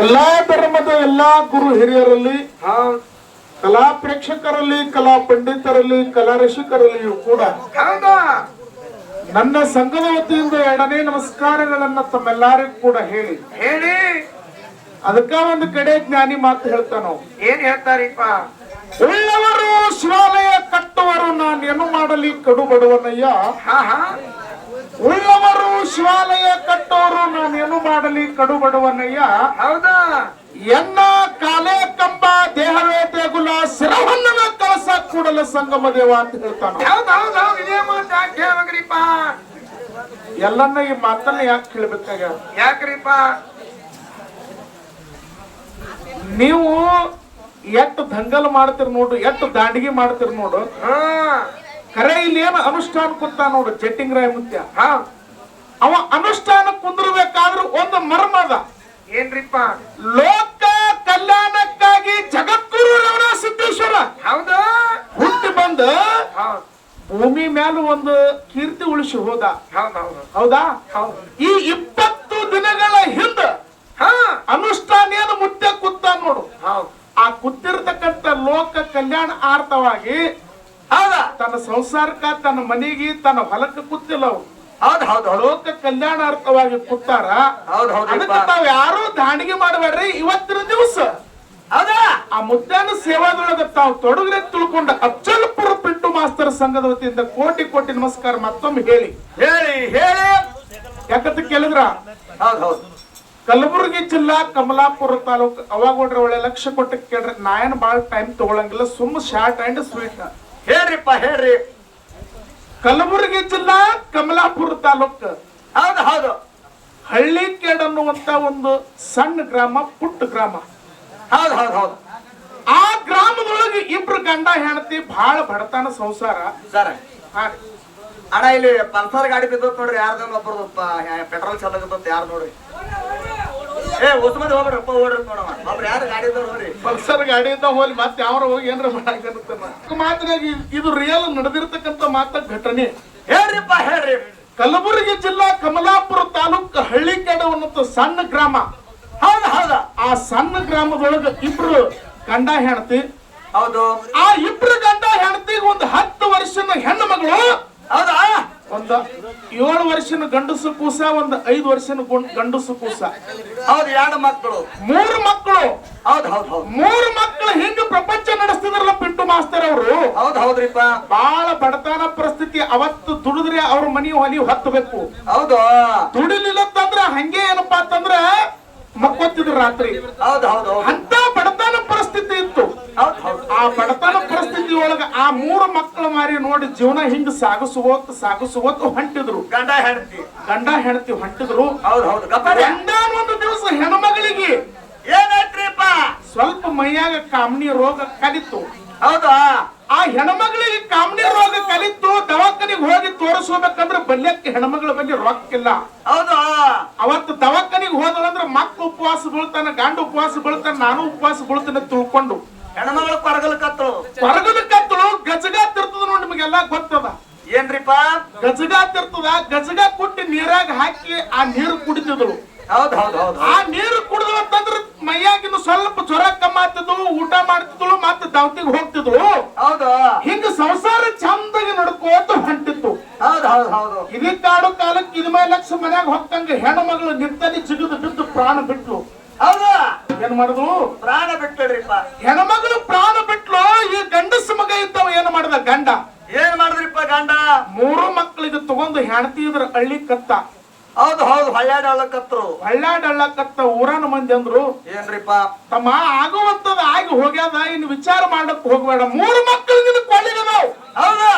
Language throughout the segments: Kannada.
ಎಲ್ಲಾ ಧರ್ಮದ ಎಲ್ಲಾ ಗುರು ಹಿರಿಯರಲ್ಲಿ ಕಲಾ ಪ್ರೇಕ್ಷಕರಲ್ಲಿ ಕಲಾ ಪಂಡಿತರಲ್ಲಿ ಕಲಾ ರಸಿಕರಲ್ಲಿಯೂ ಕೂಡ ನನ್ನ ಸಂಘದ ವತಿಯಿಂದ ಎರಡನೇ ನಮಸ್ಕಾರಗಳನ್ನ ತಮ್ಮೆಲ್ಲರಿಗೂ ಕೂಡ ಹೇಳಿ. ಹೇಳಿ. ಅದಕ್ಕ ಒಂದು ಕಡೆ ಜ್ಞಾನಿ ಮಾತು ಹೇಳ್ತಾನು. ಏನ್ ಹೇಳ್ತಾರಿಪ್ಪ? ಉಳ್ಳವರು ಶಿವಾಲಯ ಕಟ್ಟುವರು ನಾನೇನು ಮಾಡಲಿ ಕಡು ಬಡವನಯ್ಯ. ಶಿವಾಲಯ ಕಟ್ಟೋರು ನಾನೇನು ಮಾಡಲಿ ಕಡು ಬಡವನಯ್ಯ ಹೌದಾ? ಎನ್ನ ಕಾಲೇ ಕಂಬ ದೇಹವೇ ದೇಗುಲ ಶಿರವನ್ನ ಕಳಸ ಕೂಡಲ ಸಂಗಮ ದೇವ ಅಂತ ಹೇಳ್ತಾನೆ. ಹೇಳ್ಬೇಕ್ರಿಪ್ಪ ಎಲ್ಲನ್ನ ಈ ಮಾತನ್ನ ಯಾಕೆ ಕೇಳ್ಬೇಕಾಗ ಯಾಕ್ರಿಪ್ಪ? ನೀವು ಎಷ್ಟು ದಂಗಲ್ ಮಾಡ್ತೀರಿ ನೋಡು ಎಷ್ಟು ದಾಂಡಿಗೆ ಮಾಡ್ತೀರಿ ನೋಡು. ಹಾ. ಕರೆ ಇಲ್ಲಿ ಏನು ಅನುಷ್ಠಾನ ಕೊಡ್ತಾ ನೋಡು ಜಟ್ಟಿಂಗ್ ರಾಯ ಮುತ್ಯ ಹಾ. ಅವ ಅನುಷ್ಠಾನ ಕುಂದಿರ್ಬೇಕಾದ್ರೂ ಒಂದು ಮರ್ಮ ಅದ. ಏನ್ರಿಪ್ಪ? ಲೋಕ ಕಲ್ಯಾಣಕ್ಕಾಗಿ ಜಗದ್ಗುರು ರಮಣ ಸಿದ್ದೇಶ್ವರ. ಹೌದು. ಹುಟ್ಟಿ ಬಂದ ಭೂಮಿ ಮೇಲೆ ಒಂದು ಕೀರ್ತಿ ಉಳಿಸಿ ಹೋದ. ಹೌದ್ ಹೌದು. ಹೌದಾ? ಹೌದ್. ಈ ಇಪ್ಪತ್ತು ದಿನಗಳ ಹಿಂದ ಹಾ. ಅನುಷ್ಠಾನ ಏನು ಮುಟ್ಟೆ ಕುತ್ತ ನೋಡು. ಹೌದ್. ಆ ಕೂತಿರ್ತಕ್ಕಂಥ ಲೋಕ ಕಲ್ಯಾಣ ಆರ್ಥವಾಗಿ ಹೌದಾ. ತನ್ನ ಸಂಸಾರಕ್ಕ ತನ್ನ ಮನೆಗೆ ತನ್ನ ಹೊಲಕ್ಕೆ ಕುತ್ತಿಲ್ಲ ಅವ್ರು. ಹೌದ್ ಹೌದ್ ಲೋಕ ಕಲ್ಯಾಣಾರ್ಥವಾಗಿ ಕೊಟ್ಟಾರ ಹೌದ್ ಹೌದು ತಾವ್ ಯಾರು ದಾಂಡಿಗೆ ಮಾಡಬೇಡ್ರಿ ಇವತ್ತಿನ ದಿವಸ. ಅದ ಆ ಮುದ್ದಾನ ಸೇವಾದೊಳಗ ತಾವು ತೊಡಗ್ರೆ ತಿಳ್ಕೊಂಡ ಅಚ್ಚಲ್ಪುರ ಪಿಂಟು ಮಾಸ್ತರ ಸಂಘದ ವತಿಯಿಂದ ಕೋಟಿ ಕೋಟಿ ನಮಸ್ಕಾರ ಮತ್ತೊಮ್ಮೆ ಹೇಳಿ. ಹೇಳಿ ಹೇಳಿ. ಯಾಕಂತ ಕೇಳಿದ್ರ? ಹೌದ್ ಹೌದು. ಕಲಬುರಗಿ ಜಿಲ್ಲಾ ಕಮಲಾಪುರ ತಾಲೂಕು ಅವಾಗ ಒಳ್ಳೆ ಲಕ್ಷ ಕೊಟ್ಟ ಕೇಳ್ರಿ. ನಾಯನ್ ಬಾಳ ಟೈಮ್ ತಗೊಳಂಗಿಲ್ಲ. ಸುಮ್ಮ ಶಾರ್ಟ್ ಅಂಡ್ ಸ್ವೀಟ್ ಹೇಳ್ರಿಪ್ಪ ಹೇಳ್ರಿ. ಕಲಬುರಗಿ ಜಿಲ್ಲಾ ಕಮಲಾಪುರ ತಾಲೂಕು. ಹೌದು ಹೌದು. ಹಳ್ಳಿ ಕೇಡ್ ಅನ್ನುವಂತ ಒಂದು ಸಣ್ಣ ಗ್ರಾಮ ಪುಟ್ಟ ಗ್ರಾಮ. ಹೌದು ಹೌದು ಹೌದು. ಆ ಗ್ರಾಮದೊಳಗೆ ಇಬ್ರು ಗಂಡ ಹೆಂಡತಿ ಬಹಳ ಬಡತನ ಸಂಸಾರ. ಸರ್. ಹಾ ರೀ. ಅಣ್ಣ ಇಲ್ಲಿ ಪಲ್ಸರ್ ಗಾಡಿ ಬಿದ್ದ ನೋಡ್ರಿ ಯಾರ್ದ ಒಬ್ಬರದು ಪೆಟ್ರೋಲ್ ಚಲಗತ್ತ ಯಾರು ನೋಡ್ರಿ? ಏ ಉಸ್ಮದ್ ಹೋಗ್ರಪ್ಪ ಓಡ್ರಿ ನೋಡವ. ಒಬ್ರು ಯಾರು ಗಾಡಿ ಇದ್ದವ್ರು ನೋಡ್ರಿ ಪಲ್ಸರ್ ಗಾಡಿಯಿಂದ ಹೋಗಿ ಮತ್ತೆ ಯಾವ್ರ ಹೋಗಿ ಏನ್ರ ಮಾಡಾಕಂತ ಮಾತಿನಾಗ ಇದು ರಿಯಲ್ ನಡೆದಿರ್ತಕ್ಕಂಥ ಮಾತ ಘಟನೆ. ಹೇಳ್ರಿಪ್ಪ ಹೇಳ್ರಿ. ಕಲಬುರಗಿ ಜಿಲ್ಲಾ ಕಮಲಾಪುರ ತಾಲೂಕು ಕಡೆ ಅನ್ನೋ ಸಣ್ಣ ಗ್ರಾಮ. ಹೌದ ಹೌದ. ಆ ಸಣ್ಣ ಗ್ರಾಮದೊಳಗ ಇಬ್ರು ಗಂಡ ಹೆಂಡತಿ ಹೌದು. ಆ ಇಬ್ರು ಗಂಡ ಹೆಂಡತಿಗೆ ಒಂದು ಹತ್ತು ವರ್ಷದ ಹೆಣ್ಣು ಮಗಳು. ಹೌದಾ? ಒಂದ ಏಳು ವರ್ಷನ ಗಂಡಸು ಕೂಸ ಒಂದು ಐದು ವರ್ಷನ ಗಂಡಸು ಕೂಸ. ಹೌದು ಎರಡು ಮಕ್ಕಳು. ಮೂರು ಮಕ್ಕಳು. ಹೌದು ಹೌದು ಮೂರು ಮಕ್ಕಳು ಹಿಂಗ ಪ್ರಪಂಚ ನಡೆಸ್ತಿದ್ರಲ್ಲ ಪಿಂಟು ಮಾಸ್ತರ್ ಅವರು? ಹೌದು ಹೌದ್ರಿಪ್ಪ. ಬಹಳ ಬಡತನ ಪರಿಸ್ಥಿತಿ ಅವತ್ತು ದುಡಿದ್ರೆ ಅವ್ರ ಮನಿ ಹೊಲಿ ಹತ್ತಬೇಕು. ಹೌದು. ದುಡಿಲಿಲ್ಲಂತಂದ್ರ ಹಂಗೆ ಏನಪ್ಪಾ ಅಂತಂದ್ರ ಮಕ್ಕೊತ್ತಿದ್ರು ರಾತ್ರಿ. ಹೌದು ಹೌದು ಹೌದು. ಅಂತ ಆ ಬಡತನ ಪರಿಸ್ಥಿತಿ ಒಳಗ ಆ ಮೂರು ಮಕ್ಕಳ ಮಾರಿ ನೋಡಿ ಜೀವನ ಹಿಂಗ ಸಾಗಿಸುವತ್ ಸಾಗಿಸುವತ್ತು ಹೊಂಟಿದ್ರು. ಗಂಡ ಹೆಂಡತಿ. ಗಂಡ ಹೆಂಡತಿ ಹೊಂಟಿದ್ರು. ಹೌದು ಹೌದು. ಗಪ್ಪರೆ ಒಂದಾನೊಂದು ದಿವಸ ಹೆಣ್ಮಗಳಿಗೆ ಏನಾಯ್ತ್ರಿಪ್ಪ ಸ್ವಲ್ಪ ಮೈಯಾಗ ಕಾಮಣಿ ರೋಗ ಕಲಿತು. ಹೌದಾ? ಆ ಹೆಣ್ಮಗಳಿಗೆ ಕಾಮಣಿ ರೋಗ ಕಲಿತು ದವಾಖಾನಿಗೆ ಹೋಗಿ ತೋರಿಸ್ಬೇಕಂದ್ರೆ ಬಲ್ಯಕ್ಕೆ ಹೆಣ್ಮಗಳ ಬಲ್ಲಿ ರೊಕ್ಕಿಲ್ಲ ಹೌದಾ? ಅವತ್ತು ದವಾಖಾನಿಗೆ ಹೋದಳಂದ್ರೆ ಮಕ್ಕಳು ಉಪವಾಸ ಬೀಳ್ತಾನ ಗಂಡ ಉಪವಾಸ ಬೀಳ್ತಾನ ನಾನು ಉಪವಾಸ ಬೀಳ್ತಾನೆ ತಿಳ್ಕೊಂಡು. ಹೆಣ್ಮಗಳು ಕೊರಗಲ್ ಕತ್ತಳು. ಹೊರಗದ ಕತ್ತಲು ಗಜಗ ತಿರ್ತದ ನೋಡಿ ನಿಮಗೆಲ್ಲ ಗೊತ್ತದ. ಏನ್ರಿಪ್ಪ ಗಜಗ ತಿರ್ತದ ಗಜಗ ಕುಟ್ಟಿ ನೀರಾಗ ಹಾಕಿ ಆ ನೀರು ಕುಡಿತಿದ್ರು. ಹೌದು ಹೌದು ಹೌದು ಆ ನೀರು ಕುಡಿದು ಅಂತಂದ್ರ ಮೈಯಾಗಿನ ಸ್ವಲ್ಪ ಜ್ವರ ಕಮ್ಮ ಆಗ್ತಿದ್ವು ಊಟ ಮಾಡ್ತಿದ್ಳು ಮತ್ತೆ ದಾವತಿಗೆ ಹೋಗ್ತಿದ್ಳು ಹೌದು. ಹಿಂಗ ಸಂಸಾರ ಚಂದಾಗಿ ನಡ್ಕೋತ ಹೊಂಟಿತ್ತು. ಹೌದು ಹೌದು ಹೌದು. ಇದೇ ಕಾಡು ಕಾಲಕ್ಕೆ ಇದ ಮೇಲೆ ಲಕ್ಷ ಮನ್ಯಾಗ ಹೋಗ್ತಂಗ ಹೆಣ್ಣು ಮಗಳು ನಿಂತಲ್ಲಿ ಜಿಗಿದು ಬಿದ್ದು ಪ್ರಾಣ ಹೌದು ಏನ್ ಮಾಡಿದ್ವು ಪ್ರಾಣ ಬಿಟ್ಬಿಡ್ರಿಪ್ಪ. ಹೆಣ್ಮಗಳು ಪ್ರಾಣ ಬಿಟ್ಲು ಈ ಗಂಡಸ ಮಗ ಇದ್ದವ ಏನ್ ಮಾಡದ? ಗಂಡ. ಏನ್ ಮಾಡಿದ್ರಿಪ್ಪ ಗಂಡ? ಮೂರು ಮಕ್ಕಳಿಗೆ ತಗೊಂಡು ಹೆಣತಿ ಇದ್ರ ಹಳ್ಳಿ ಕತ್ತ. ಹೌದು ಹೌದು ಹೊಳ್ಯಾಡ ಕತ್ರು ಹಳ್ಳಾಡಳ್ಳ ಕತ್ತ ಊರನ ಮಂದಿ ಅಂದ್ರು. ಏನ್ರಿಪ್ಪ? ತಮ್ಮ ಆಗುವಂತದ ಆಗಿ ಹೋಗ್ಯಾದ ಇನ್ನು ವಿಚಾರ ಮಾಡಕ್ ಹೋಗ್ಬೇಡ. ಮೂರು ಮಕ್ಕಳು ನಿನ್ ಕೊಳ್ಳಿಗೆ ನಾವು. ಹೌದಾ?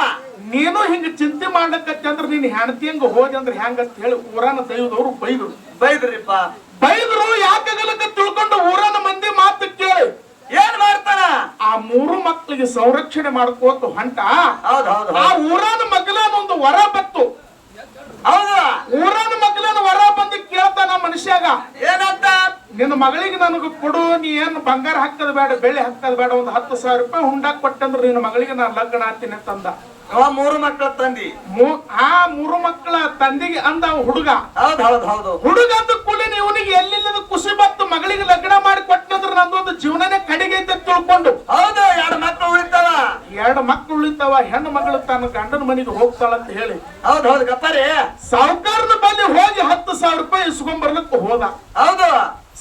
ನೀನು ಹಿಂಗ ಚಿಂತೆ ಮಾಡ್ಲಕತ್ತೆ ಅಂದ್ರೆ ನೀನ್ ಹೆಣತಿ ಹಂಗ ಹೋದೆ ಅಂದ್ರೆ ಹೆಂಗಂತ ಹೇಳಿ ಊರನ ದೈವದವ್ರು ಬೈದ್ರು. ಬೈದ್ರಿಪ್ಪ. ಬೈದ್ರು ಯಾಕಾಗಲಕ್ಕ ತಿಳ್ಕೊಂಡು ಊರನ ಮಂದಿ ಮಾತು ಕೇಳಿ? ಏನ್ ಮಾಡ್ತಾನ? ಆ ಮೂರು ಮಕ್ಕಳಿಗೆ ಸಂರಕ್ಷಣೆ ಮಾಡ್ಕೋತು ಹೊಂಟ. ಹೌದು ಹೌದು ಆ ಊರನ ಮಗಲನ ಒಂದು ವರ ಬತ್ತು ಹೌದು. ಊರನ ಮಗಲನ ವರ ಬಂದು ಕೇಳ್ತಾನ ಮನುಷ್ಯಾಗ. ಏನಂತ? ನಿನ್ನ ಮಗಳಿಗೆ ನನಗೆ ಕೊಡು ನೀ ಏನು ಬಂಗಾರ ಹಾಕದ ಬೇಡ ಬೆಳ್ಳಿ ಹಾಕದ ಬೇಡ ಒಂದು ಹತ್ತು ಸಾವಿರ ರೂಪಾಯಿ ಹುಂಡಾಕ್ ಕೊಟ್ಟಂದ್ರೆ ನಿನ್ನ ಮಗಳಿಗೆ ನಾನು ಲಗ್ನ ಆಗ್ತೀನಿ ತಂದ ಮೂರು ಮಕ್ಕಳ ತಂದಿ. ಆ ಮೂರು ಮಕ್ಕಳ ತಂದಿಗೆ ಅಂದ ಹುಡುಗ. ಹುಡುಗ ಹೌದು ಹೌದು ಹೌದು. ಹುಡುಗ ಮಗಳಿಗೆ ಲಗ್ನ ಮಾಡಿ ಕೊಟ್ಟಿದ್ರು ನಂದೊಂದು ಜೀವನನೇ ಕಡೆಗೆ ಐತೆ ತಿಳ್ಕೊಂಡು. ಹೌದು ಎರಡು ಮಕ್ಕಳು ಉಳಿತಾವ. ಎರಡು ಮಕ್ಕಳು ಉಳಿತಾವ ಹೆಣ್ಣು ಮಗಳು ತನ್ನ ಗಂಡನ ಮನೆಗೆ ಹೋಗ್ತಾಳ ಅಂತ ಹೇಳಿ. ಹೌದು ಹೌದು ಗಪ್ಪರಿ. ಸಾವುಕಾರನ ಬಳಿ ಹೋಗಿ ಹತ್ತು ಸಾವಿರ ರೂಪಾಯಿ ಇಸ್ಕೊಂಡ್ ಬರ್ಲಿಕ್ಕೆ ಹೋದ. ಹೌದು.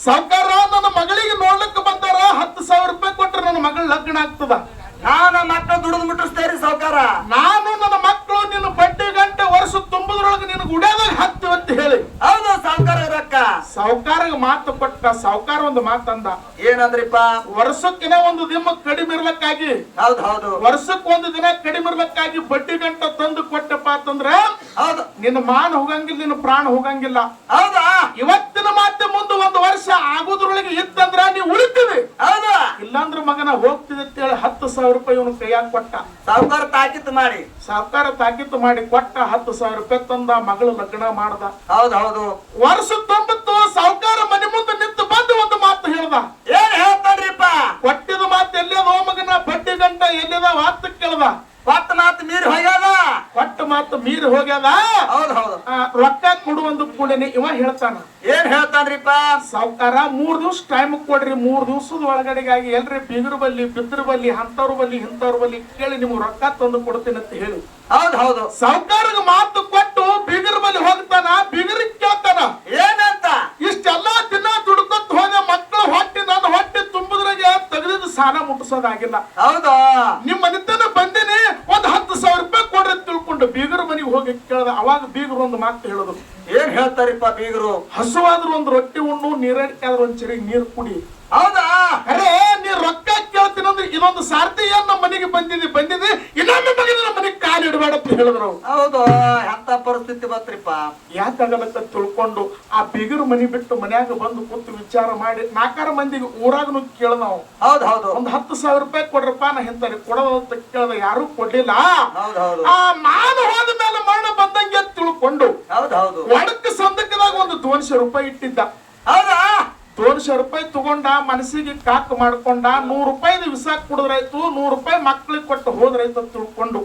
ಸಾವುಕಾರ ನನ್ನ ಮಗಳಿಗೆ ನೋಡ್ಲಿಕ್ಕೆ ಬಂದಾರ ಹತ್ತು ಸಾವಿರ ರೂಪಾಯಿ ಕೊಟ್ಟರೆ ನನ್ನ ಮಗಳ ಲಗ್ನ ಆಗ್ತದ. ನಾನು ಮಕ್ಕಳು ದುಡಿದು ಮುಟ್ಟಿಸ್ತೇರಿ ಸಾವುಕಾರ. ನಾನು ನನ್ನ ಮಕ್ಕಳು ನಿನ್ನ ಬಡ್ಡಿ ಗಂಟೆ ವರ್ಷ ತುಂಬದ್ರೊಳಗೆ ನಿನ್ನ ಉಡೋದಾಗ ಹತ್ತು ಅಂತ ಹೇಳಿ. ಹೌದು ಸಾವುಕಾರ ರೊಕ್ಕ ಸಾವುಕಾರ ಮಾತು ಕೊಟ್ಟ ಸಾವುಕಾರ ಒಂದು ಮಾತಂದ. ಏನಂದ್ರಿಪ್ಪ? ವರ್ಷಕ್ಕಿನ ಒಂದು ದಿನ ಕಡಿಮೆ ಇರ್ಲಕ್ಕಾಗಿ. ಹೌದು ಹೌದು. ವರ್ಷಕ್ಕೆ ಒಂದು ದಿನ ಕಡಿಮೆ ಇರ್ಲಕ್ಕಾಗಿ ಬಡ್ಡಿ ಗಂಟ ತಂದು ಕೊಟ್ಟಪ್ಪ ಅಂತಂದ್ರ ಹೌದು. ನಿನ್ನ ಮಾನ ಹೋಗಂಗಿಲ್ಲ ನಿನ್ನ ಪ್ರಾಣ ಹೋಗಂಗಿಲ್ಲ. ಹೌದಾ? ಇವತ್ತಿನ ಮಾತೆ ಮುಂದೆ ಒಂದು ವರ್ಷ ಆಗೋದ್ರೊಳಗೆ ಇತ್ತಂದ್ರ ನೀವು ಉಳಿತೀವಿ. ಹೌದಾ? ಇಲ್ಲಾಂದ್ರ ಮಗನ ಹೋಗ್ತಿದೆ ಅಂತೇಳಿ ಹತ್ತು ಸಾವಿರ ರೂಪಾಯಿ ಇವನು ಕೈಯಾಗ ಕೊಟ್ಟ. ಸಾವುಕಾರ ತಾಕಿತ್ತು ಮಾಡಿ. ಸಾಹುಕಾರ ತಾಕೀತು ಮಾಡಿ ಕೊಟ್ಟ ಹತ್ತು ಸಾವಿರ ರೂಪಾಯಿ ತಂದ ಮಗಳು ಲಗ್ನ ಮಾಡ್ದ. ಹೌದು ಹೌದು. ವರ್ಷ ತೊಂಬತ್ತು ಸಾವುಕಾರ ಮನೆ ಮುಂದೆ ನಿಂತು ಬಂದು ಒಂದು ಮಾತು ಹೇಳ್ದ. ಏನ್ ಹೇಳ್ತಾನ್ರಿಪ್ಪ? ಕೊಟ್ಟಿದ ಮಾತು ಎಲ್ಲಿದ ಮಗನ ಬಡ್ಡಿ ಗಂಟ ಎಲ್ಲಿದ ಮಾತು ಕೇಳ್ದ. ಕೊಟ್ಟ ಮಾತು ಮೀರಿ ಹೋಗ್ಯದ ಕೊಟ್ಟ ಮಾತು ಮೀರಿ ಹೋಗ್ಯದ ಹೌದು ಹೌದು. ರೊಕ್ಕ ಕೊಡುವಂದು ಕೂಡನೆ ಇವ ಹೇಳ್ತಾನ. ಏನ್ ಹೇಳ್ತಾನ್ರಿಪ್ಪ? ಸಾವುಕಾರ ಮೂರ್ ದಿವ್ಸ ಟೈಮ್ ಕೊಡ್ರಿ ಮೂರ್ ದಿವ್ಸದ ಒಳಗಡೆಗಾಗಿ ಎಲ್ರಿ ಬಿದ್ರ ಬಲ್ಲಿ ಬಿದ್ರ ಬಲ್ಲಿ ಅಂತವ್ರ ಬಲ್ಲಿ ಇಂಥವ್ರ ಬಲ್ಲಿ ಕೇಳಿ ನಿಮ್ಗೆ ರೊಕ್ಕ ತಂದು ಕೊಡ್ತೀನಿ ಅಂತ ಹೇಳಿ. ಹೌದು ಹೌದು. ಸಾವುಕಾರಗ ಮಾತು ಕೊಟ್ಟು ಬೀಗರ ಬಲ್ಲಿ ಹೋಗ್ತಾನ ಬೀಗರಿಗೆ ಕೇಳ್ತಾನ. ಏನಂತ? ಇಷ್ಟೆಲ್ಲಾ ದಿನ ದುಡ್ಕೊತ್ ಹೋದ ಮಕ್ಕಳು ಹೊಟ್ಟಿ ನನ್ನ ಹೊಟ್ಟೆ ತುಂಬುದ್ರಾಗೆ ತೆಗೆದಿದ್ದು ಸಾಲ ಮುಟ್ಟಿಸೋದಾಗಿಲ್ಲ. ಹೌದಾ? ನಿಮ್ಮ ಮನೆತನ ಬಂದೇನೆ ಒಂದ್ ಹತ್ತು ಸಾವಿರ ರೂಪಾಯಿ ಕೊಡ್ರಿ ಅಂತ ತಿಳ್ಕೊಂಡು ಬೀಗರ ಮನೆಗೆ ಹೋಗಿ ಕೇಳ್ದ ಅವಾಗ ಬೀಗರು ಒಂದು ಮಾತು ಹೇಳೋದು. ಏನ್ ಹೇಳ್ತಾರಪ್ಪ ಬೀಗರು? ಹಸುವಾದ್ರೂ ಒಂದು ರೊಟ್ಟಿ ಉಣ್ಣು ನೀರಡಿಕೆ ಆದ್ರೂ ಒಂದ್ ಚರಿ ನೀರ್ ಕುಡಿ. ಹೌದಾ? ಅರೇ ನೀ ರೊಕ್ಕ ಕೇಳ್ತೀನಿ ಅಂದ್ರೆ ಇನ್ನೊಂದು ಸಾರ್ತಿ ಏನ್ ನಮ್ಮ ಮನೆಗೆ ಬಂದಿದೆ ಬಂದಿದೆ ಇನ್ನೊಮ್ಮೆ ಮನೆಗೆ ಕಾಲು ಇಡಬೇಡ ಅಂತ ಹೇಳಿದ್ರು. ಹೌದು ಎಂತ ಪರಿಸ್ಥಿತಿ ಬತ್ರಿಪ್ಪ? ಯಾಕಾಗಲಕ್ಕ ತಿಳ್ಕೊಂಡು ಆ ಬಿಗರು ಮನಿ ಬಿಟ್ಟು ಮನ್ಯಾಗ ಬಂದು ಕೂತು ವಿಚಾರ ಮಾಡಿ ನಾಲ್ಕಾರ ಮಂದಿಗೆ ಊರಾಗನು ಕೇಳ ನಾವು. ಹೌದು ಹೌದು. ಒಂದ್ ಹತ್ತು ಸಾವಿರ ರೂಪಾಯಿ ಕೊಡ್ರಪ್ಪ ನಾ ಹಿಂತಾರೆ ಕೊಡೋದಂತ ಕೇಳ್ದ ಯಾರು ಕೊಡ್ಲಿಲ್ಲ. ಹೌದು ಹೌದು. ಆ ಮಾನು ಹೋದ ಮೇಲೆ ಮರಣ ಬಂದಂಗೆ ತಿಳ್ಕೊಂಡು ಹೌದು ಹೌದು. ಒಡಕ್ಕೆ ಸಂದಕದಾಗ ಒಂದು ದೋನ್ಶೆ ರೂಪಾಯಿ ಇಟ್ಟಿದ್ದ. ಹೌದಾ? ದೋನ್ಶ ರೂಪಾಯಿ ತಗೊಂಡ ಮನಸ್ಸಿಗೆ ಕಾಕ್ ಮಾಡ್ಕೊಂಡ ನೂರು ರೂಪಾಯಿ ವಿಸಾಕ್ ಕುಡಿದ್ರಾಯ್ತು ನೂರು ರೂಪಾಯಿ ಮಕ್ಳಿಗೆ ಕೊಟ್ಟು ಹೋದ್ರಾಯ್ತು ತಿಳ್ಕೊಂಡು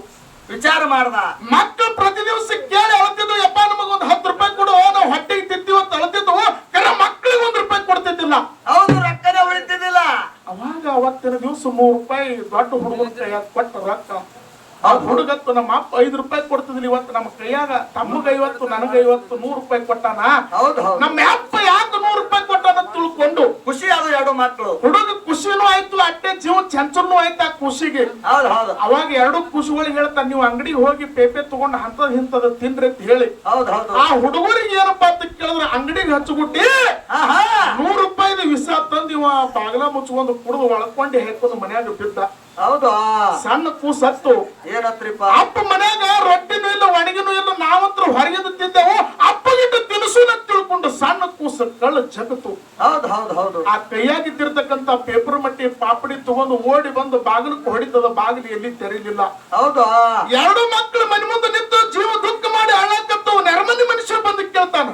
ವಿಚಾರ ಮಾಡ್ದ. ಮಕ್ಕಳು ಪ್ರತಿ ದಿವಸ ಕೇಳಿ ಅಳತಿದ್ವು ಯಪ್ಪ ನಮಗ ಒಂದು ಹತ್ತು ರೂಪಾಯಿ ಕೊಡು ನಾವು ಹೊಟ್ಟೆಗೆ ತಿಂತೀವಿ ಅಂತ ಅಳತಿದ್ವು ಕರೆ ಮಕ್ಕಳಿಗೆ ಒಂದ್ ರೂಪಾಯಿ ಕೊಡ್ತಿದ್ದಿಲ್ಲ. ಹೌದು ರೊಕ್ಕನೇ ಉಳಿತಿದ್ದಿಲ್ಲ. ಅವಾಗ ಅವತ್ತಿನ ದಿವಸ ಮೂರ್ ರೂಪಾಯಿ ದೊಡ್ಡ ಹುಡುಗನ ಕೈಯಾಗ ಕೊಟ್ಟ ರೊಕ್ಕ. ಆ ಹುಡುಗತ್ತು ನಮ್ಮ ಅಪ್ಪ ಐದು ರೂಪಾಯಿ ಕೊಡ್ತಿದ್ರಿ ಇವತ್ತು ನಮ್ಮ ಕೈಯಾಗ. ತಮ್ಮಗ ಐವತ್ತು ನನಗ ಐವತ್ತು ನೂರು ರೂಪಾಯಿ ಕೊಟ್ಟಾನ? ಹೌದು ನಮ್ಮ ಅಪ್ಪ ಯಾಕೆ ನೂರು ರೂಪಾಯಿ ಕೊಟ್ಟಾನ ತಿಳ್ಕೊಂಡು ಖುಷಿ ಅದು ಎರಡು ಮಕ್ಕಳು ಹುಡುಗ ಖುಷಿನೂ ಆಯ್ತು ಅಟ್ಟೆ ಜೀವ ಚಂಚನ್ನೂ ಆಯ್ತು ಆ ಖುಷಿಗೆ. ಹೌದು ಹೌದು. ಅವಾಗ ಎರಡು ಖುಷಿಗಳಿಗೆ ಹೇಳ್ತಾರೆ ನೀವು ಅಂಗಡಿಗೆ ಹೋಗಿ ಪೇಪೆ ತಗೊಂಡು ಹಂತದ ಹಿಂತದ ತಿನ್ರಿ ಅಂತ ಹೇಳಿ. ಹೌದು ಹೌದು. ಆ ಹುಡುಗರಿಗೆ ಏನಪ್ಪಾ ಅಂತ ಕೇಳಿದ್ರೆ ಅಂಗಡಿಗೆ ಹಚ್ಚಿಬಿಟ್ಟಿ ಆಹಾ. ನೂರು ರೂಪಾಯಿದ ವಿಷ ತಂದು ಇವ ಬಾಗಲ ಮುಚ್ಕೊಂಡು ಕುಡಿದು ಒಳಕೊಂಡು ಹೇಳ್ಕೊಂಡು ಮನ್ಯಾಗ ಬಿದ್ದ. ಹೌದು? ಸಣ್ಣ ಕೂಸತ್ತು. ಏನತ್ರಿಪ್ಪ? ಅಪ್ಪ ಮನ್ಯಾಗ ರೊಟ್ಟಿನೂ ಇಲ್ಲ ಒಣಗಿನೂ ಇಲ್ಲ ನಾವಂತ್ರ ಹೊರಗಿದ್ದು ತಿಂದೆವು ಅಪ್ಪಗಿಟ್ಟು ತಿನಿಸು ತಿಳ್ಕೊಂಡು ಸಣ್ಣ ಕೂಸ ಕಳ್ಳ ಜಗತ್ತು. ಹೌದು ಹೌದು ಹೌದು. ಆ ಕೈಯಾಗಿದ್ದಿರ್ತಕ್ಕಂತ ಪೇಪರ್ ಮಟ್ಟಿ ಪಾಪಡಿ ತಗೊಂಡು ಓಡಿ ಬಂದು ಬಾಗಿಲಕ್ಕೆ ಹೊಡಿತದ ಬಾಗಿಲು ಎಲ್ಲಿ ತೆರೀಲಿಲ್ಲ. ಹೌದಾ? ಎರಡು ಮಕ್ಕಳು ಮನೆ ಮುಂದೆ ನಿಂತು ಜೀವ ದುಃಖ ಮಾಡಿ ಅಳ್ಳಕತ್ತವು ನೆರಮನಿ ಮನುಷ್ಯ ಬಂದು ಕೇಳ್ತಾನ.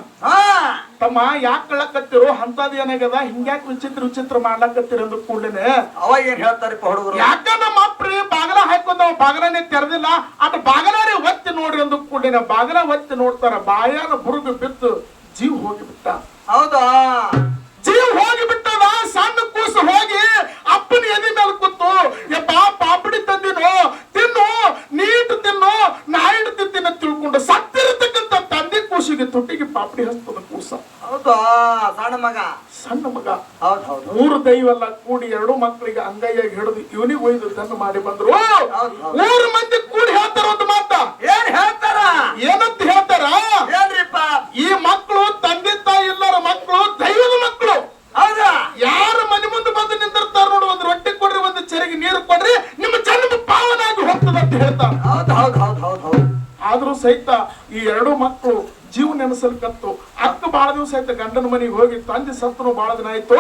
ತಮ್ಮ ಯಾಕೆ ಕಳಕತ್ತಿರೋ ಅಂತದ್ ಏನಾಗ್ಯದ? ಹಿಂಗ್ಯಾಕ್ ವಿಚಿತ್ರ ವಿಚಿತ್ರ ಮಾಡ್ಲಕತ್ತೀರ ಅಂದ ಕೂಡಲೇ ಅವ ಏನ್ ಹೇಳ್ತಾರೆ ಹುಡುಗರು? ಯಾಕ ನಮ್ಮ ಅಪ್ರಿ ಬಾಗಲ ಹಾಕೊಂಡ್ ಬಾಗಲನೆ ಬಾಗಲನೇ ತೆರೆದಿಲ್ಲ? ಅಟ್ ಬಾಗಲಾರಿ ಒತ್ತಿ ನೋಡ್ರಿ ಅಂದ ಕೂಡಲೇ ಬಾಗಲ ಒತ್ತಿ ನೋಡ್ತಾರ ಬಾಯಾನ ಬುರುಗು ಬಿತ್ತು ಜೀವ ಹೋಗಿ ಬಿಟ್ಟ ಹೌದಾ? ತೊಟ್ಟಿಗೆ ಪಾಪಡಿ ಹಸ್ತದ ಕೂಸ. ಹೌದಾ? ಸಣ್ಣ ಮಗ? ಸಣ್ಣ ಮಗ. ಹೌದು ಹೌದು ಮೂರು ದೈವೆಲ್ಲ ಕೂಡಿ ಎರಡು ಮಕ್ಕಳಿಗೆ ಅಂಗೈಯಾಗಿ ಹಿಡಿದು ಇವನಿಗೆ ಒಯ್ದು ತನ್ನ ಮಾಡಿ ಬಂದ್ರು. ಮೂರು ಮಂದಿ ಕೂಡಿ ಹೇಳ್ತಾರ ಒಂದು ಮಾತ. ಏನ್ ಹೇಳ್ತಾರ? ಏನಂತ ಹೇಳ್ತಾರ? ಏನ್ರಿಪ್ಪ? ಈ ಮಕ್ಕಳು ತಂದೆ ತಾಯಿ ಇಲ್ಲರ ಮಕ್ಕಳು ದೈವದ ಮಕ್ಕಳು. ಹೌದಾ? ಯಾರ ಮನೆ ಮುಂದೆ ಬಂದು ನಿಂತಿರ್ತಾರ ನೋಡು ಒಂದು ರೊಟ್ಟಿ ಕೊಡ್ರಿ ಒಂದು ಚೆರಿಗೆ ನೀರು ಕೊಡ್ರಿ ನಿಮ್ಮ ಜನ್ಮ ಪಾವನಾಗಿ ಹೋಗ್ತದಂತ ಹೇಳ್ತಾರ. ಹೌದು ಹೌದು ಹೌದು ಹೌದು ಹೌದು. ಆದ್ರೂ ಸಹಿತ ಈ ಎರಡು ಮಕ್ಕಳು ನೆನೆಸಲ್ಕತ್ತು ಅಕ್ಕ ಬಹಳ ದಿವಸ ಆಯ್ತು ಗಂಡನ ಮನೆಗೆ ಹೋಗಿ ತಂದೆ ಸತ್ತನು ಬಹಳ ದಿನ ಆಯ್ತು.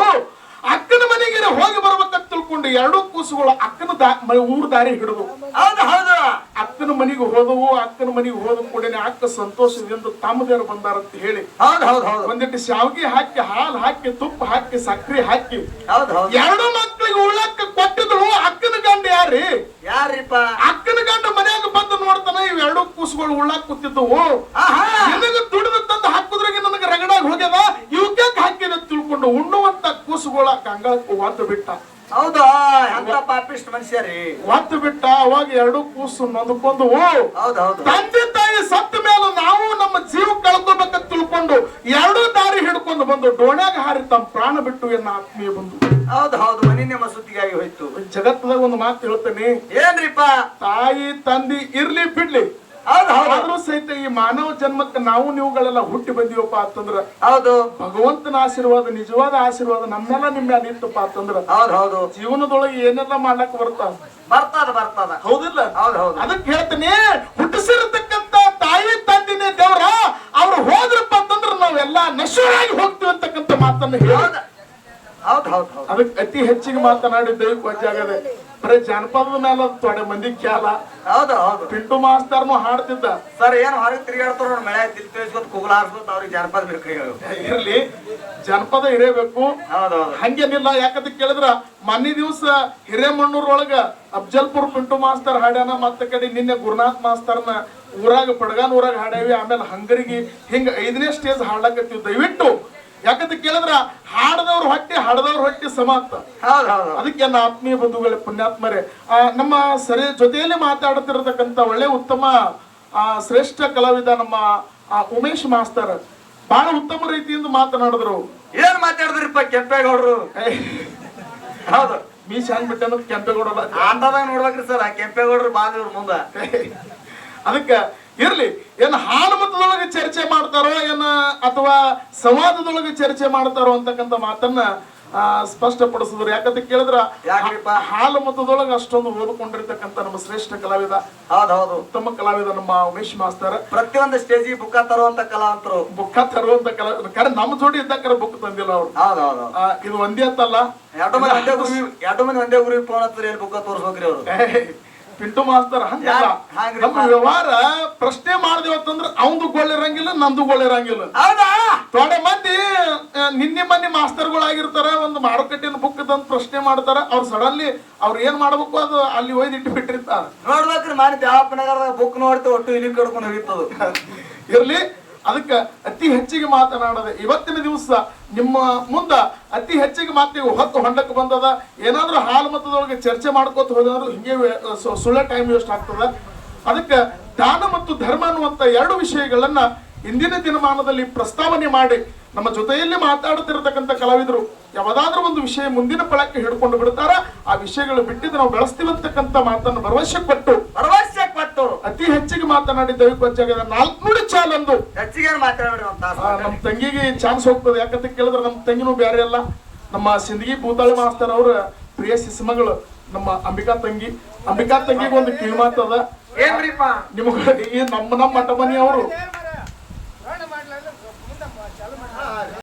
ಅಕ್ಕನ ಮನೆಗೆ ಹೋಗಿ ಬರ್ಬೇಕಂತ ತಿಳ್ಕೊಂಡು ಎರಡು ಕೂಸುಗಳು ಅಕ್ಕನ ದಾ ಊರ್ ದಾರಿ ಹಿಡಿದು. ಹೌದು ಹೌದು. ಅಕ್ಕನ ಮನೆಗೆ ಹೋದವು ಅಕ್ಕನ ಮನೆಗೆ ಹೋದ ಕೂಡನೆ ಅಕ್ಕ ಸಂತೋಷದಿಂದ ತಮ್ಮದೇರು ಬಂದಾರಂತ ಹೇಳಿ. ಹೌದು ಹೌದು ಹೌದು. ಒಂದಿಟ್ಟು ಶಾವಿಗೆ ಹಾಕಿ ಹಾಲು ಹಾಕಿ ತುಪ್ಪ ಹಾಕಿ ಸಕ್ಕರೆ ಹಾಕಿ. ಹೌದು ಹೌದು. ಎರಡು ಮಕ್ಕಳಿಗೆ ಉಳ್ಳಕ್ಕ ಕೊಟ್ಟಿದ್ರು ಅಕ್ಕನ ಗಂಡ ಯಾರಿ ಯಾರಿಪ್ಪ? ಅಕ್ಕನ ಗಂಡ ಮನೆಯಾಗ ಬಂದು ನೋಡ್ತಾನ ಇವೆರಡು ಎರಡು ಕೂಸುಗಳು ಉಳ್ಳಾಕ್ ಕೂತಿದ್ದವು ಆಹಾ ನಿನಗ ದುಡಿದು ತಂದು ಹಾಕುದ್ರಾಗ ನನಗೆ ಕಂಗಳಕ್ಕೆ ಒದ್ದು ಬಿಟ್ಟ. ಹೌದಾ? ಅಂತ ಪಾಪಿಸ್ಟ್ ಒತ್ತು ಬಿಟ್ಟ ಅವಾಗ ಎರಡು ಕೂಸು ನೊಂದ್ಕೊಂಡು ಹೌದು ಹೌದು. ತಂದೆ ತಾಯಿ ಸತ್ತ ಮೇಲೆ ನಾವು ನಮ್ಮ ಜೀವ ಕಳ್ಕೋಬೇಕಂತ ತಿಳ್ಕೊಂಡು ಎರಡು ದಾರಿ ಹಿಡ್ಕೊಂಡು ಬಂದು ಡೋಣ್ಯಾಗ ಹಾರಿ ತಮ್ಮ ಪ್ರಾಣ ಬಿಟ್ಟು ಎನ್ನ ಆತ್ಮೀಯ ಬಂದು. ಹೌದು ಹೌದು. ಮನಿ ನಿಮ್ಮ ಸುದ್ದಿಗಾಗಿ ಹೋಯ್ತು. ಜಗತ್ತದಾಗ ಒಂದು ಮಾತು ಹೇಳ್ತೇನೆ. ಏನ್ರಿಪ್ಪ? ತಾಯಿ ತಂದಿ ಇರ್ಲಿ ಬಿಡ್ಲಿ. ಆದ್ರೂ ಸಹಿತ ಈ ಮಾನವ ಜನ್ಮಕ್ಕೆ ನಾವು ನೀವುಗಳೆಲ್ಲ ಹುಟ್ಟಿ ಬಂದಿವಪ್ಪ ಅಂತಂದ್ರ ಹೌದು. ಭಗವಂತನ ಆಶೀರ್ವಾದ ನಿಜವಾದ ಆಶೀರ್ವಾದ ನಮ್ಮೆಲ್ಲ ನಿಮ್ಮ ಮ್ಯಾಲ ಇತ್ತಪ್ಪ ಅಂತಂದ್ರ ಹೌದು ಹೌದು. ಜೀವನದೊಳಗೆ ಏನೆಲ್ಲ ಮಾಡ್ಲಕ್ ಬರ್ತಾವ ಬರ್ತದ ಬರ್ತದ. ಹೌದಿಲ್ಲ? ಹೌದು ಹೌದು. ಅದಕ್ಕೆ ಹೇಳ್ತೀನಿ ಹುಟ್ಟಿಸಿರತಕ್ಕಂತ ತಾಯಿ ತಂದಿನೇ ದೇವ್ರ ಅವ್ರು ಹೋದ್ರಪ್ಪ ಅಂತಂದ್ರ ನಾವೆಲ್ಲ ನಶ್ವರಾಗಿ ಹೋಗ್ತೀವಿ ಅಂತಕ್ಕಂತ ಮಾತನ್ನ ಹೇಳ. ಹೌದು ಹೌದು ಅದಕ್ಕೆ ಅತಿ ಹೆಚ್ಚಿಗೆ ಮಾತನಾಡಿ ವಜ್ಜಾಗದೆ ಬರೀ ಜನಪದ ಮೇಲೆ ತೊಡೆ ಮಂದಿ ಖ್ಯಾಲ. ಹೌದು ಹೌದು. ಪಿಂಟು ಮಾಸ್ತರ್ನು ಹಾಡ್ತಿದ್ದ. ಸರ್ ಏನ್ ಹೊರಗೆ ತಿರುಗಾಡ್ತಾರ ನೋಡಿ ಮಳೆ ತಿಲ್ ತಿಳಿಸ್ಕೊತ ಕುಗ್ಲ ಹಾರ್ಸ್ಕೊತ ಅವ್ರಿಗೆ ಜನಪದ ಬೇಕು. ಇರ್ಲಿ. ಜನಪದ ಇರೇಬೇಕು ಹೌದು ಹಂಗೇನಿಲ್ಲ ಯಾಕಂತ ಕೇಳಿದ್ರ ಮೊನ್ನೆ ದಿವಸ ಹಿರೇಮಣ್ಣೂರ್ ಒಳಗ ಅಫ್ಜಲ್ಪುರ್ ಪಿಂಟು ಮಾಸ್ತರ್ ಹಾಡ್ಯಾನ ಮತ್ತ ಕಡೆ ನಿನ್ನೆ ಗುರುನಾಥ್ ಮಾಸ್ತರ್ನ ಊರಾಗ ಪಡಗಾನ್ ಊರಾಗ ಹಾಡ್ಯಾವಿ ಆಮೇಲೆ ಹಂಗರಿಗೆ ಹಿಂಗ ಐದನೇ ಸ್ಟೇಜ್ ಹಾಡ್ಲಕತ್ತೀವಿ. ದಯವಿಟ್ಟು ಯಾಕಂತ ಕೇಳಿದ್ರ ಹಾಡದವ್ರ ಹೊಟ್ಟೆ ಹಾಡದವ್ರ ಹೊಟ್ಟೆ ಸಮ ಅಂತ. ಅದಕ್ಕೆ ನನ್ನ ಆತ್ಮೀಯ ಬಂಧುಗಳ ಪುಣ್ಯಾತ್ಮರೇ ಆ, ನಮ್ಮ ಸರಿ ಜೊತೆಯಲ್ಲಿ ಮಾತಾಡ್ತಿರತಕ್ಕಂತ ಒಳ್ಳೆ ಉತ್ತಮ ಆ, ಶ್ರೇಷ್ಠ ಕಲಾವಿದ ನಮ್ಮ ಆ, ಉಮೇಶ್ ಮಾಸ್ತರ್ ಬಹಳ ಉತ್ತಮ ರೀತಿಯಿಂದ ಮಾತನಾಡಿದ್ರು. ಏನ್ ಮಾತಾಡಿದ್ರಿಪ್ಪ ಕೆಂಪೇಗೌಡರು? ಹೌದು. ಮೀಸ್ ಹೆಂಗ್ ಬಿಟ್ಟೆ ಅನ್ನೋದು ಕೆಂಪೇಗೌಡಲ್ಲ ಆಟದಾಗ ನೋಡ್ಬೇಕ್ರಿ ಸರ್ ಆ ಕೆಂಪೇಗೌಡರು ಬಾಂಧವ್ರ ಮುಂದ. ಅದಕ್ಕೆ ಇರ್ಲಿ ಏನ್ ಹಾಲುಮತದೊಳಗೆ ಚರ್ಚೆ ಮಾಡ್ತಾರೋ ಏನ ಅಥವಾ ಸಂವಾದದೊಳಗೆ ಚರ್ಚೆ ಮಾಡ್ತಾರೋ ಅಂತಕ್ಕಂಥ ಮಾತನ್ನ ಸ್ಪಷ್ಟಪಡಿಸಿದ್ರು. ಯಾಕಂತ ಕೇಳಿದ್ರ? ಹಾಲು ಮತದೊಳಗೆ ಅಷ್ಟೊಂದು ಓದಿಕೊಂಡಿರ್ತಕ್ಕಂಥ ನಮ್ಮ ಶ್ರೇಷ್ಠ ಕಲಾವಿದ ಹೌದೌದು ಹೌದು. ಉತ್ತಮ ಕಲಾವಿದ ನಮ್ಮ ಉಮೇಶ್ ಮಾಸ್ತರ್. ಪ್ರತಿಯೊಂದು ಸ್ಟೇಜ್ ಬುಕ್ಕ ತರುವಂತ ಕಲಾವಂತರು. ಬುಕ್ಕ ತರುವಂತ ಕಲಾವಿದ ಕರೆ ನಮ್ಮ ಜೋಡಿ ಇದ್ದಕ್ಕರ ಬುಕ್ ತಂದಿಲ್ಲ ಅವ್ರು. ಹೌದೌದು ಹೌದು ಇದು ಒಂದೇ ಅಂತಲ್ಲ. ಎರಡು ಮಂದಿ ಒಂದೇ ಗುರಿ ಎರಡು ಮಂದಿ ಒಂದೇ ಗುರಿ ಫೋನ್ ಹತ್ತಿರ ಏನ್ ಬುಕ್ಕ ತೋರಿಸ್ಬೇಕ್ರಿ ಅವ್ರು? ಪಿಂಟು ಮಾಸ್ತರ್ ಹಂಗಲ್ಲ. ನಮ್ಮ ವ್ಯವಹಾರ ಪ್ರಶ್ನೆ ಮಾಡ್ದೇವತ್ತಂದ್ರ ಅವಂದು ಗೋಳಿರಂಗಿಲ್ಲ ನಂದು ಗೋಳಿರಂಗಿಲ್ಲ ಹೌದಾ? ಥೋಡೆ ಮಂದಿ ನಿನ್ನೆ ಮನ್ನಿ ಮಾಸ್ತರ್ಗಳಾಗಿರ್ತಾರ ಒಂದು ಮಾರುಕಟ್ಟೆನ ಬುಕ್ ತಂದು ಪ್ರಶ್ನೆ ಮಾಡ್ತಾರ ಅವ್ರು ಸಡನ್ಲಿ ಅವ್ರು ಏನ್ ಮಾಡ್ಬೇಕು ಅದು ಅಲ್ಲಿ ಒಯ್ದು ಇಟ್ಟು ಬಿಟ್ಟಿರ್ತಾರ. ನೋಡ್ಬೇಕ್ರಿ ಮಾನಿ ದೇವಪ್ಪನಗರದ ಬುಕ್ ನೋಡ್ತೇವೆ ಒಟ್ಟು ಇಲ್ಲಿ ಕಡ್ಕೊಂಡು ಹೋಗಿತ್ತದು. ಇರ್ಲಿ ಅದಕ್ಕೆ ಅತಿ ಹೆಚ್ಚಿಗೆ ಮಾತನಾಡದೆ ಇವತ್ತಿನ ದಿವಸ ನಿಮ್ಮ ಮುಂದ ಅತಿ ಹೆಚ್ಚಿಗೆ ಮಾತಿಗೆ ಹೊತ್ತು ಹೊಂಡಕ್ಕೆ ಬಂದದ. ಏನಾದ್ರೂ ಹಾಲು ಮತದೊಳಗೆ ಚರ್ಚೆ ಮಾಡ್ಕೋತ ಹೋದ್ರು ಹಿಂಗೆ ಸುಳ್ಳ ಟೈಮ್ ವೇಸ್ಟ್ ಆಗ್ತದ. ಅದಕ್ಕೆ ದಾನ ಮತ್ತು ಧರ್ಮ ಅನ್ನುವಂತ ಎರಡು ವಿಷಯಗಳನ್ನ ಇಂದಿನ ದಿನಮಾನದಲ್ಲಿ ಪ್ರಸ್ತಾವನೆ ಮಾಡಿ, ನಮ್ಮ ಜೊತೆಯಲ್ಲಿ ಮಾತಾಡುತ್ತಿರತಕ್ಕಂಥ ಕಲಾವಿದರು ಯಾವುದಾದ್ರೂ ಒಂದು ವಿಷಯ ಮುಂದಿನ ಪಳಕ್ಕೆ ಹಿಡ್ಕೊಂಡು ಬಿಡ್ತಾರ, ಆ ವಿಷಯಗಳು ಬಿಟ್ಟಿದ್ದು ನಾವು ಬೆಳೆಸ್ತೀವಿ ಅಂತಕ್ಕಂಥ ಮಾತನ್ನು ಭರವಸೆ ಕೊಟ್ಟು ಅತಿ ಹೆಚ್ಚಿಗೆ ಮಾತನಾಡಿ ದೈವಕ್ಕೊಚ್ಚಾಗದ ಚಾಲ್ ಚಾಲಂದು ಹೆಚ್ಚಿಗೆ ಮಾತಾಡ್ರಿ ಅಂತ ನಮ್ಮ ತಂಗಿಗೆ ಚಾನ್ಸ್ ಹೋಗ್ತದೆ. ಯಾಕಂತ ಕೇಳಿದ್ರೆ ನಮ್ಮ ತಂಗಿನೂ ಬೇರೆ ಅಲ್ಲ. ನಮ್ಮ ಸಿಂದಗಿ ಭೂತಾಳಿ ಮಾಸ್ತರ್ ಅವ್ರ ಪ್ರಿಯ ಶಿಸ್ಮಗಳು ನಮ್ಮ ಅಂಬಿಕಾ ತಂಗಿ. ಅಂಬಿಕಾ ತಂಗಿಗೆ ಒಂದು ಕಿವಿ ಮಾತದ ಏನ್ರಿಪ್ಪ? ನಿಮಗೆ ನಮ್ಮ ನಮ್ಮ ಮಠ ಮನೆಯವರು